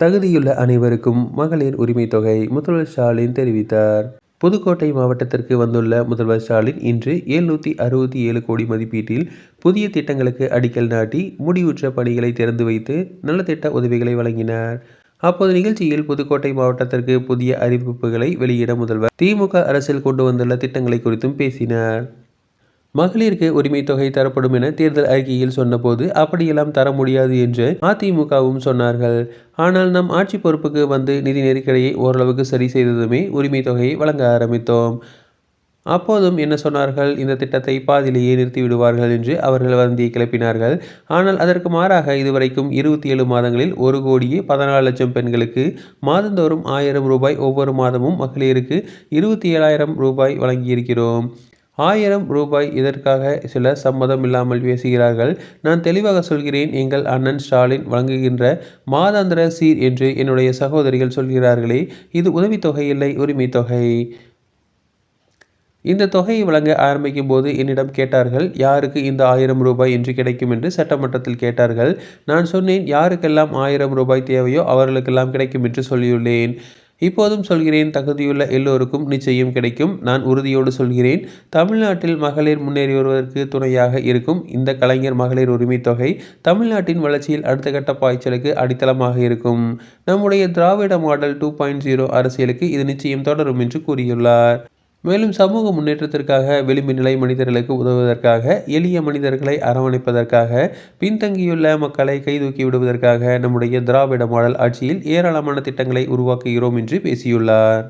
தகுதியுள்ள அனைவருக்கும் மகளிர் உரிமை தொகை முதல்வர் ஸ்டாலின் தெரிவித்தார். புதுக்கோட்டை மாவட்டத்திற்கு வந்துள்ள முதல்வர் ஸ்டாலின் இன்று எழுநூற்றி அறுபத்தி ஏழு கோடி மதிப்பீட்டில் புதிய திட்டங்களுக்கு அடிக்கல் நாட்டி முடிவுற்ற பணிகளை திறந்து வைத்து நலத்திட்ட உதவிகளை வழங்கினார். அப்போது நிகழ்ச்சியில் புதுக்கோட்டை மாவட்டத்திற்கு புதிய அறிவிப்புகளை வெளியிட முதல்வர் திமுக அரசில் கொண்டு வந்துள்ள திட்டங்களை குறித்தும் பேசினார். மகளிருக்கு உரிமை தொகை தரப்படும் என தேர்தல் அறிக்கையில் சொன்னபோது அப்படியெல்லாம் தர முடியாது என்று அதிமுகவும் சொன்னார்கள். ஆனால் நம் ஆட்சி பொறுப்புக்கு வந்து நிதி நெருக்கடியை ஓரளவுக்கு சரி செய்ததுமே உரிமை தொகையை வழங்க ஆரம்பித்தோம். அப்போதும் என்ன சொன்னார்கள்? இந்த திட்டத்தை பாதிலேயே நிறுத்தி விடுவார்கள் என்று அவர்கள் வந்தியை கிளப்பினார்கள். ஆனால் அதற்கு மாறாக இதுவரைக்கும் இருபத்தி ஏழு மாதங்களில் ஒரு கோடியே பதினாலு லட்சம் பெண்களுக்கு மாதந்தோறும் ஆயிரம் ரூபாய் ஒவ்வொரு மாதமும் மகளிருக்கு இருபத்தி ஏழாயிரம் ரூபாய் வழங்கியிருக்கிறோம். ஆயிரம் ரூபாய் இதற்காக சிலர் சம்மதம் இல்லாமல் பேசுகிறார்கள். நான் தெளிவாக சொல்கிறேன் எங்கள் அண்ணன் ஸ்டாலின் வழங்குகின்ற மாதாந்திர சீர் என்று என்னுடைய சகோதரிகள் சொல்கிறார்களே இது உதவித்தொகை இல்லை உரிமை தொகை இந்த தொகையை வழங்க ஆரம்பிக்கும் போது என்னிடம் கேட்டார்கள் யாருக்கு இந்த ஆயிரம் ரூபாய் என்று கிடைக்கும்? என்று சட்டமன்றத்தில் கேட்டார்கள். நான் சொன்னேன் யாருக்கெல்லாம் ஆயிரம் ரூபாய் தேவையோ அவர்களுக்கெல்லாம் கிடைக்கும் என்று சொல்லியுள்ளேன். இப்போதும் சொல்கிறேன் தகுதியுள்ள எல்லோருக்கும் நிச்சயம் கிடைக்கும். நான் உறுதியோடு சொல்கிறேன் தமிழ்நாட்டில் மகளிர் முன்னேறி வருவதற்கு துணையாக இருக்கும் இந்த கலைஞர் மகளிர் உரிமை தொகை தமிழ்நாட்டின் வளர்ச்சியில் அடுத்த கட்ட பாய்ச்சலுக்கு அடித்தளமாக இருக்கும். நம்முடைய Dravida model two point zero அரசியலுக்கு இது நிச்சயம் தொடரும் என்று கூறியுள்ளார். மேலும் சமூக முன்னேற்றத்திற்காக விளிம்பு நிலை மனிதர்களுக்கு உதவுவதற்காக எளிய மனிதர்களை அரவணைப்பதற்காக பின்தங்கியுள்ள மக்களை கைதூக்கி விடுவதற்காக நம்முடைய திராவிட மாடல் ஆட்சியில் ஏராளமான திட்டங்களை உருவாக்குகிறோம் என்று பேசியுள்ளார்.